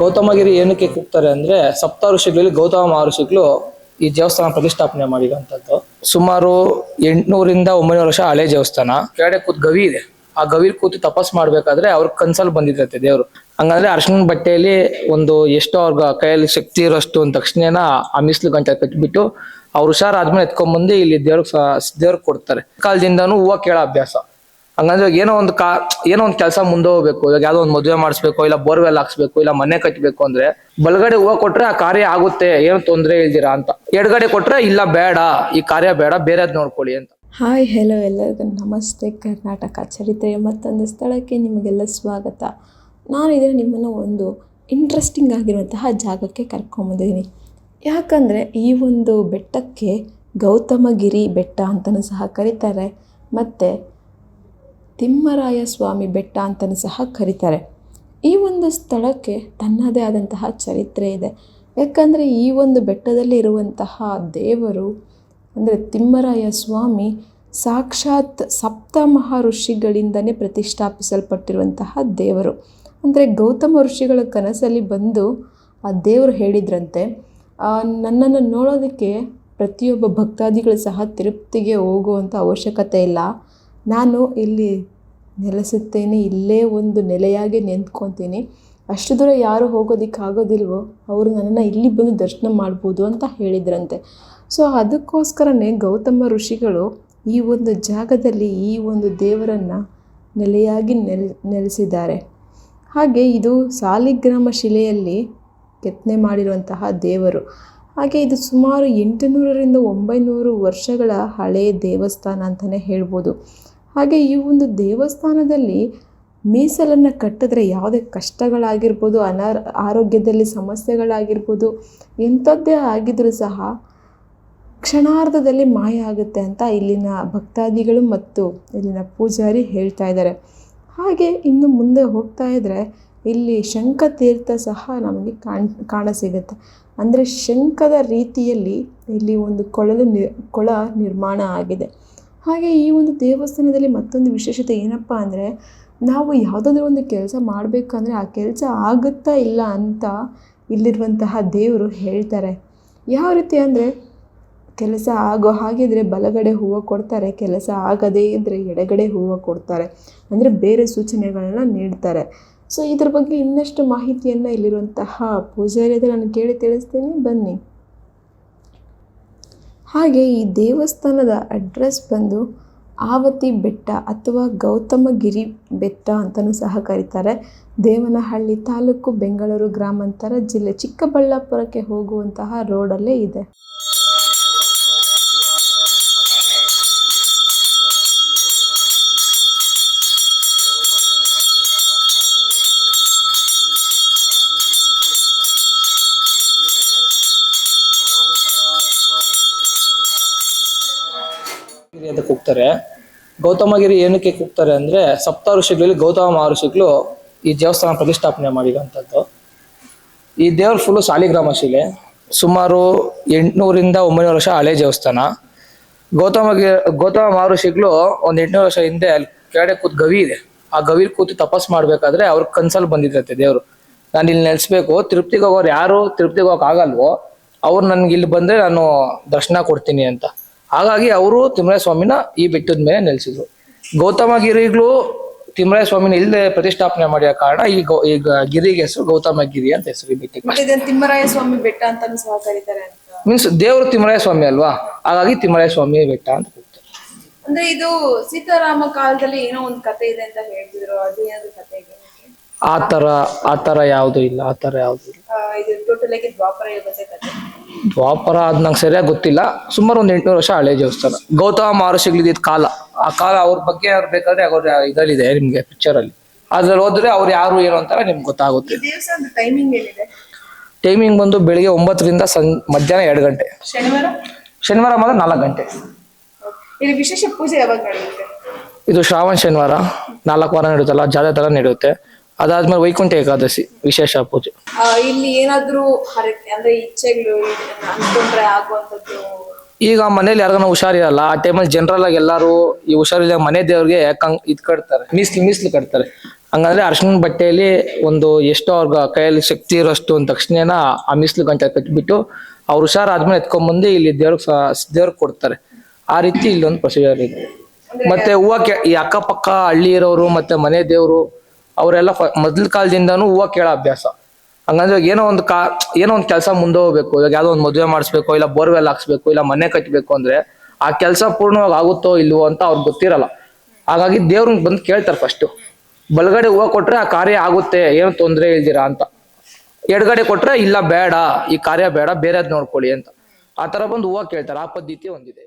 ಗೌತಮಗಿರಿ ಏನಕ್ಕೆ ಕೂಗ್ತಾರೆ ಅಂದ್ರೆ ಸಪ್ತ ಋಷಿಗಳಲ್ಲಿ ಗೌತಮ ಮಹರ್ಷಿಗಳು ಈ ದೇವಸ್ಥಾನ ಪ್ರತಿಷ್ಠಾಪನೆ ಮಾಡಿರುವಂತದ್ದು ಸುಮಾರು ಎಂಟ್ನೂರಿಂದ ಒಂಬೈನೂರು ವರ್ಷ ಹಳೆ ದೇವಸ್ಥಾನ. ಕೆಳಗಡೆ ಕೂತ್ ಗವಿ ಇದೆ. ಆ ಗವಿಲ್ ಕೂತು ತಪಸ್ ಮಾಡ್ಬೇಕಾದ್ರೆ ಅವ್ರ ಕನ್ಸಲ್ ಬಂದಿರುತ್ತೆ ದೇವ್ರು. ಹಂಗಂದ್ರೆ ಅರ್ಶಿನ ಬಟ್ಟೆಯಲ್ಲಿ ಒಂದು ಎಷ್ಟೋ ಅವ್ರ ಕೈಯಲ್ಲಿ ಶಕ್ತಿ ಇರೋಷ್ಟು ಒಂದು ತಕ್ಷಣ ಆ ಮೀಸಲು ಗಂಟೆ ಕಟ್ಬಿಟ್ಟು ಅವ್ರು ಹುಷಾರಾದ್ಮೇಲೆ ಎತ್ಕೊಂಡ್ಬಂದು ಇಲ್ಲಿ ದೇವ್ರಿಗೆ ದೇವ್ರಿಗೆ ಕೊಡ್ತಾರೆ. ಕಾಲದಿಂದನೂ ಹೂವು ಕೇಳೋ ಅಭ್ಯಾಸ. ಹಂಗಂದ್ರೆ ಏನೋ ಒಂದು ಕಾ, ಏನೋ ಒಂದು ಕೆಲಸ ಮುಂದೆ ಹೋಗ್ಬೇಕು, ಇವಾಗ ಯಾವ್ದೋ ಒಂದು ಮದುವೆ ಮಾಡಿಸ್ಬೇಕು, ಇಲ್ಲ ಬೋರ್ವೆಲ್ ಹಾಕ್ಸ್ಬೇಕು, ಇಲ್ಲ ಮನೆ ಕಟ್ಟಬೇಕು ಅಂದ್ರೆ ಬಲಗಡೆ ಹೂವು ಕೊಟ್ರೆ ಆ ಕಾರ್ಯ ಆಗುತ್ತೆ, ಏನು ತೊಂದರೆ ಇಲ್ದಿರಾ ಅಂತ. ಎಡಗಡೆ ಕೊಟ್ರೆ ಇಲ್ಲ ಬೇಡ, ಈ ಕಾರ್ಯ ಬೇಡ, ಬೇರೆದ್ ನೋಡ್ಕೊಳ್ಳಿ ಅಂತ. ಹಾಯ್ ಹೆಲೋ ಎಲ್ಲರಿಗೂ, ನಮಸ್ತೆ. ಕರ್ನಾಟಕ ಚರಿತ್ರೆಯ ಮತ್ತೊಂದು ಸ್ಥಳಕ್ಕೆ ನಿಮಗೆಲ್ಲ ಸ್ವಾಗತ. ನಾನು ಇದನ್ನು ನಿಮ್ಮನ್ನು ಒಂದು ಇಂಟ್ರೆಸ್ಟಿಂಗ್ ಆಗಿರುವಂತಹ ಜಾಗಕ್ಕೆ ಕರ್ಕೊಂಬಂದಿದ್ದೀನಿ ಯಾಕಂದರೆ ಈ ಒಂದು ಬೆಟ್ಟಕ್ಕೆ ಗೌತಮಗಿರಿ ಬೆಟ್ಟ ಅಂತಲೂ ಸಹ ಕರೀತಾರೆ. ಮತ್ತು ತಿಮ್ಮರಾಯ ಸ್ವಾಮಿ ಬೆಟ್ಟ ಅಂತಲೂ ಸಹ ಕರೀತಾರೆ. ಈ ಒಂದು ಸ್ಥಳಕ್ಕೆ ತನ್ನದೇ ಆದಂತಹ ಚರಿತ್ರೆ ಇದೆ. ಯಾಕಂದರೆ ಈ ಒಂದು ಬೆಟ್ಟದಲ್ಲಿ ಇರುವಂತಹ ದೇವರು, ಅಂದರೆ ತಿಮ್ಮರಾಯ ಸ್ವಾಮಿ ಸಾಕ್ಷಾತ್ ಸಪ್ತ ಋಷಿಗಳಿಂದನೇ ಪ್ರತಿಷ್ಠಾಪಿಸಲ್ಪಟ್ಟಿರುವಂತಹ ದೇವರು. ಅಂದರೆ ಗೌತಮ ಋಷಿಗಳ ಕನಸಲ್ಲಿ ಬಂದು ಆ ದೇವರು ಹೇಳಿದ್ರಂತೆ ನನ್ನನ್ನು ನೋಡೋದಕ್ಕೆ ಪ್ರತಿಯೊಬ್ಬ ಭಕ್ತಾದಿಗಳು ಸಹ ತಿರುಪ್ತಿಗೆ ಹೋಗುವಂಥ ಅವಶ್ಯಕತೆ ಇಲ್ಲ. ನಾನು ಇಲ್ಲಿ ನೆಲೆಸುತ್ತೇನೆ, ಇಲ್ಲೇ ಒಂದು ನೆಲೆಯಾಗಿ ನಿಂತ್ಕೊತೀನಿ. ಅಷ್ಟು ದೂರ ಯಾರು ಹೋಗೋದಕ್ಕೆ ಆಗೋದಿಲ್ವೋ ಅವರು ನನ್ನನ್ನು ಇಲ್ಲಿ ಬಂದು ದರ್ಶನ ಮಾಡ್ಬೋದು ಅಂತ ಹೇಳಿದ್ರಂತೆ. ಸೊ, ಅದಕ್ಕೋಸ್ಕರನೇ ಗೌತಮ ಋಷಿಗಳು ಈ ಒಂದು ಜಾಗದಲ್ಲಿ ಈ ಒಂದು ದೇವರನ್ನು ನೆಲೆಯಾಗಿ ನೆಲ್, ನೆಲೆಸಿದ್ದಾರೆ. ಹಾಗೆ ಇದು ಸಾಲಿಗ್ರಾಮ ಶಿಲೆಯಲ್ಲಿ ಕೆತ್ತನೆ ಮಾಡಿರುವಂತಹ ದೇವರು. ಹಾಗೆ ಇದು ಸುಮಾರು ಎಂಟುನೂರರಿಂದ ಒಂಬೈನೂರು ವರ್ಷಗಳ ಹಳೆಯ ದೇವಸ್ಥಾನ ಅಂತಲೇ ಹೇಳ್ಬೋದು. ಹಾಗೆ ಈ ಒಂದು ದೇವಸ್ಥಾನದಲ್ಲಿ ಮೀಸಲನ್ನು ಕಟ್ಟಿದ್ರೆ ಯಾವುದೇ ಕಷ್ಟಗಳಾಗಿರ್ಬೋದು, ಅನಾರ, ಆರೋಗ್ಯದಲ್ಲಿ ಸಮಸ್ಯೆಗಳಾಗಿರ್ಬೋದು, ಎಂಥದ್ದೇ ಆಗಿದ್ರೂ ಸಹ ಕ್ಷಣಾರ್ಧದಲ್ಲಿ ಮಾಯ ಆಗುತ್ತೆ ಅಂತ ಇಲ್ಲಿನ ಭಕ್ತಾದಿಗಳು ಮತ್ತು ಇಲ್ಲಿನ ಪೂಜಾರಿ ಹೇಳ್ತಾ ಇದ್ದಾರೆ. ಹಾಗೆ ಇನ್ನು ಮುಂದೆ ಹೋಗ್ತಾ ಇದ್ದರೆ ಇಲ್ಲಿ ಶಂಖತೀರ್ಥ ಸಹ ನಮಗೆ ಕಾಣ್ ಕಾಣಸಿಗುತ್ತೆ ಅಂದರೆ ಶಂಖದ ರೀತಿಯಲ್ಲಿ ಇಲ್ಲಿ ಒಂದು ಕೊಳಲು ನಿ, ಕೊಳ ನಿರ್ಮಾಣ ಆಗಿದೆ. ಹಾಗೆ ಈ ಒಂದು ದೇವಸ್ಥಾನದಲ್ಲಿ ಮತ್ತೊಂದು ವಿಶೇಷತೆ ಏನಪ್ಪ ಅಂದರೆ, ನಾವು ಯಾವುದಾದ್ರೂ ಒಂದು ಕೆಲಸ ಮಾಡಬೇಕಂದ್ರೆ ಆ ಕೆಲಸ ಆಗುತ್ತಾ ಇಲ್ಲ ಅಂತ ಇಲ್ಲಿರುವಂತಹ ದೇವರು ಹೇಳ್ತಾರೆ. ಯಾವ ರೀತಿ ಅಂದರೆ, ಕೆಲಸ ಆಗೋ ಹಾಗಿದ್ರೆ ಬಲಗಡೆ ಹೂವು ಕೊಡ್ತಾರೆ, ಕೆಲಸ ಆಗದೇ ಇದ್ದರೆ ಎಡಗಡೆ ಹೂವು ಕೊಡ್ತಾರೆ, ಅಂದರೆ ಬೇರೆ ಸೂಚನೆಗಳನ್ನ ನೀಡ್ತಾರೆ. ಸೊ ಇದ್ರ ಬಗ್ಗೆ ಇನ್ನಷ್ಟು ಮಾಹಿತಿಯನ್ನು ಇಲ್ಲಿರುವಂತಹ ಪೂಜಾರಿ ಹತ್ರ ನಾನು ಕೇಳಿ ತಿಳಿಸ್ತೀನಿ. ಬನ್ನಿ. ಹಾಗೆ ಈ ದೇವಸ್ಥಾನದ ಅಡ್ರೆಸ್ ಬಂದು ಆವತಿ ಬೆಟ್ಟ ಅಥವಾ ಗೌತಮಗಿರಿ ಬೆಟ್ಟ ಅಂತಲೂ ಸಹ ಕರೀತಾರೆ. ದೇವನಹಳ್ಳಿ ತಾಲೂಕು ಬೆಂಗಳೂರು ಗ್ರಾಮಾಂತರ ಜಿಲ್ಲೆ ಚಿಕ್ಕಬಳ್ಳಾಪುರಕ್ಕೆ ಹೋಗುವಂತಹ ರೋಡಲ್ಲೇ ಇದೆ. ಗಿರಿ ಅಂತ ಕೂಗ್ತಾರೆ ಗೌತಮಗಿರಿ ಏನಕ್ಕೆ ಕೂಗ್ತಾರೆ ಅಂದ್ರೆ ಸಪ್ತ ಋಷಿಗಳಲ್ಲಿ ಗೌತಮ ಮಹರ್ಷಿಗಳು ಈ ದೇವಸ್ಥಾನ ಪ್ರತಿಷ್ಠಾಪನೆ ಮಾಡಿರುವಂಥದ್ದು. ಈ ದೇವ್ರ ಫುಲ್ಲು ಸಾಲಿಗ್ರಾಮ ಶಿಲೆ. ಸುಮಾರು ಎಂಟ್ನೂರಿಂದ ಒಂಬೈನೂರು ವರ್ಷ ಹಳೆ ದೇವಸ್ಥಾನ. ಗೌತಮ ಗೌತಮ ಮಹರ್ಷಿಗಳು ಒಂದು ಎಂಟುನೂರು ವರ್ಷ ಹಿಂದೆ ಅಲ್ಲಿ ಕೆಳಗಡೆ ಕೂತ್ ಗವಿ ಇದೆ. ಆ ಗವಿಲ್ ಕೂತು ತಪಸ್ ಮಾಡ್ಬೇಕಾದ್ರೆ ಅವ್ರ ಕನ್ಸಲ್ ಬಂದಿದ್ದಂತೆ ದೇವರು. ನಾನು ಇಲ್ಲಿ ನೆಲೆಸ್ಬೇಕು ತಿರುಪ್ತಿಗೆ ಹೋಗೋರು ಯಾರು ತಿರುಪ್ತಿಗೆ ಹೋಗಕ್ ಆಗಲ್ವೋ, ಅವ್ರು ನನ್ಗೆ ಇಲ್ಲಿ ಬಂದ್ರೆ ನಾನು ದರ್ಶನ ಕೊಡ್ತೀನಿ ಅಂತ. ಹಾಗಾಗಿ ಅವರು ತಿಮ್ಮರಾಯ ಸ್ವಾಮಿನ ಈ ಬೆಟ್ಟದ ಮೇಲೆ ನೆಲೆಸಿದ್ರು. ಗೌತಮಗಿರಿಗಳು ತಿಮ್ಮರಾಯ ಸ್ವಾಮಿನ ಇಲ್ಲದೆ ಪ್ರತಿಷ್ಠಾಪನೆ ಮಾಡಿದ ಕಾರಣ ಈ ಗೌ ಈ ಗಿರಿಗೆ ಹೆಸರು ಗೌತಮಗಿರಿ ಅಂತ ಹೆಸರು ಈ ಬೆಟ್ಟಕ್ಕೆ ತಿಮ್ಮರಾಯ ಸ್ವಾಮಿ ಬೆಟ್ಟ ಅಂತ ಸಹ ಕರೀತಾರೆ ಮೀನ್ಸ್ ದೇವರು ತಿಮ್ಮರಾಯ ಸ್ವಾಮಿ ಅಲ್ವಾ? ಹಾಗಾಗಿ ತಿಮ್ಮರಾಯ ಸ್ವಾಮಿ ಬೆಟ್ಟ ಅಂತ ಅಂದ್ರೆ ಇದು ಸೀತಾರಾಮ ಕಾಲದಲ್ಲಿ ಏನೋ ಒಂದು ಕತೆ ಇದೆ ಅಂತ ಹೇಳ್ತಿದ್ರು. ಅದೇನಾದ್ರು ಕತೆ ಇದೆ? ಆ ತರ ಆ ತರ ಯಾವ್ದು ಇಲ್ಲ ಆ ತರ ಯಾವ್ದು ಇಲ್ಲ. ಇದು ಟೋಟಲ್ ಆಗಿ ದ್ವಾಪರ ಅದ್ ನಂಗೆ ಸರಿಯಾಗಿ ಗೊತ್ತಿಲ್ಲ. ಸುಮಾರು ಒಂದ್ ಎಂಟ್ನೂರು ವರ್ಷ ಹಳೆ ದೇವಸ್ಥಾನ. ಗೌತಮ ಮಹರ್ಷಿಗಳಿದ್ದ ಕಾಲ. ಆ ಕಾಲ ಅವ್ರ ಬಗ್ಗೆ ಅವ್ರು ಬೇಕಾದ್ರೆ ಅವ್ರ ಇದರಲ್ಲಿದೆ ನಿಮ್ಗೆ ಪಿಕ್ಚರ್ ಅಲ್ಲಿ. ಅದ್ರಲ್ಲಿ ಹೋದ್ರೆ ಅವ್ರು ಯಾರು ಏನು ಅಂತಾರ ನಿಮ್ಗೆ ಗೊತ್ತಾಗುತ್ತೆ. ದೇವಸ್ಥಾನದ ಟೈಮಿಂಗ್ ಏನಿದೆ ಟೈಮಿಂಗ್ ಬಂದು ಬೆಳಿಗ್ಗೆ ಒಂಬತ್ತರಿಂದ ಸಂ ಮಧ್ಯಾಹ್ನ ಎರಡು ಗಂಟೆ. ಶನಿವಾರ? ಶನಿವಾರ ಮಾತ್ರ ನಾಲ್ಕು ಗಂಟೆ. ಇಲ್ಲಿ ವಿಶೇಷ ಪೂಜೆ ಯಾವಾಗ ನಡೆಯುತ್ತೆ? ಇದು ಶ್ರಾವಣ ಶನಿವಾರ. ನಾಲ್ಕು ವಾರ ನಡೆಯುತ್ತಲ್ಲ ಜಾತ್ರೆ ತರ ನಡೆಯುತ್ತೆ. ಅದಾದ್ಮೇಲೆ ವೈಕುಂಠ ಏಕಾದಶಿ ವಿಶೇಷ ಪೂಜೆ. ಆ, ಇಲ್ಲಿ ಏನಾದ್ರೂ ಹರಕೆ ಅಂದ್ರೆ ಇಚ್ಛೆಗಳು ಅನ್ಕೊಂಡ್ರೆ ಆಗುವಂತದ್ದು ಈಗ ಮನೇಲಿ ಯಾರಿಗಾನ ಹುಷಾರಿರಲ್ಲ ಆ ಟೈಮಲ್ಲಿ ಜನರಲ್ ಆಗಿ ಎಲ್ಲರೂ ಈ ಹುಷಾರಿಲ್ಲ ಮನೆ ದೇವ್ರಿಗೆ ಕಂಗ್ ಇದ್ ಕಟ್ತಾರೆ ಮೀಸ್ಲು ಮೀಸ್ಲು ಕಟ್ತಾರೆ. ಹಂಗಂದ್ರೆ ಅರ್ಶಿನ ಬಟ್ಟೆಯಲ್ಲಿ ಒಂದು ಎಷ್ಟೋ ಅವ್ರ ಕೈಯಲ್ಲಿ ಶಕ್ತಿ ಇರೋಷ್ಟು ಒಂದು ತಕ್ಷಣ ಆ ಮೀಸ್ಲು ಗಂಟೆ ಕಟ್ಬಿಟ್ಟು ಅವ್ರು ಹುಷಾರಾದ್ಮೇಲೆ ಎತ್ಕೊಂಡ್ಬಂದು ಇಲ್ಲಿ ದೇವ್ರಿಗೆ ದೇವ್ರಿಗೆ ಕೊಡ್ತಾರೆ. ಆ ರೀತಿ ಇಲ್ಲೊಂದು ಪ್ರೊಸೀಜರ್ ಇದೆ. ಮತ್ತೆ ಹೂವ ಕೇ ಈ ಅಕ್ಕಪಕ್ಕ ಹಳ್ಳಿ ಇರೋರು ಮತ್ತೆ ಮನೆ ದೇವರು ಅವರೆಲ್ಲ ಮೊದ್ಲ ಕಾಲದಿಂದನೂ ಹೂವು ಕೇಳೋ ಅಭ್ಯಾಸ. ಹಂಗಂದ್ರೆ ಏನೋ ಒಂದು ಕಾ, ಏನೋ ಒಂದು ಕೆಲಸ ಮುಂದೆ ಹೋಗ್ಬೇಕು, ಇವಾಗ ಯಾವ್ದೋ ಒಂದು ಮದುವೆ ಮಾಡಿಸ್ಬೇಕು, ಇಲ್ಲ ಬೋರ್ವೆಲ್ ಹಾಕ್ಸ್ಬೇಕು, ಇಲ್ಲ ಮನೆ ಕಟ್ಟಬೇಕು ಅಂದ್ರೆ ಆ ಕೆಲಸ ಪೂರ್ಣವಾಗಿ ಆಗುತ್ತೋ ಇಲ್ವೋ ಅಂತ ಅವ್ರಿಗೆ ಗೊತ್ತಿರಲ್ಲ. ಹಾಗಾಗಿ ದೇವ್ರನ್ನ ಬಂದು ಕೇಳ್ತಾರೆ ಫಸ್ಟ್ ಬಲಗಡೆ ಹೂವು ಕೊಟ್ರೆ ಆ ಕಾರ್ಯ ಆಗುತ್ತೆ, ಏನು ತೊಂದರೆ ಇಲ್ದಿರಾ ಅಂತ. ಎಡಗಡೆ ಕೊಟ್ರೆ ಇಲ್ಲ ಬೇಡ, ಈ ಕಾರ್ಯ ಬೇಡ, ಬೇರೆದ್ ನೋಡ್ಕೊಳ್ಳಿ ಅಂತ. ಆ ತರ ಬಂದು ಹೂವು ಕೇಳ್ತಾರೆ, ಆ ಪದ್ಧತಿ ಒಂದಿದೆ.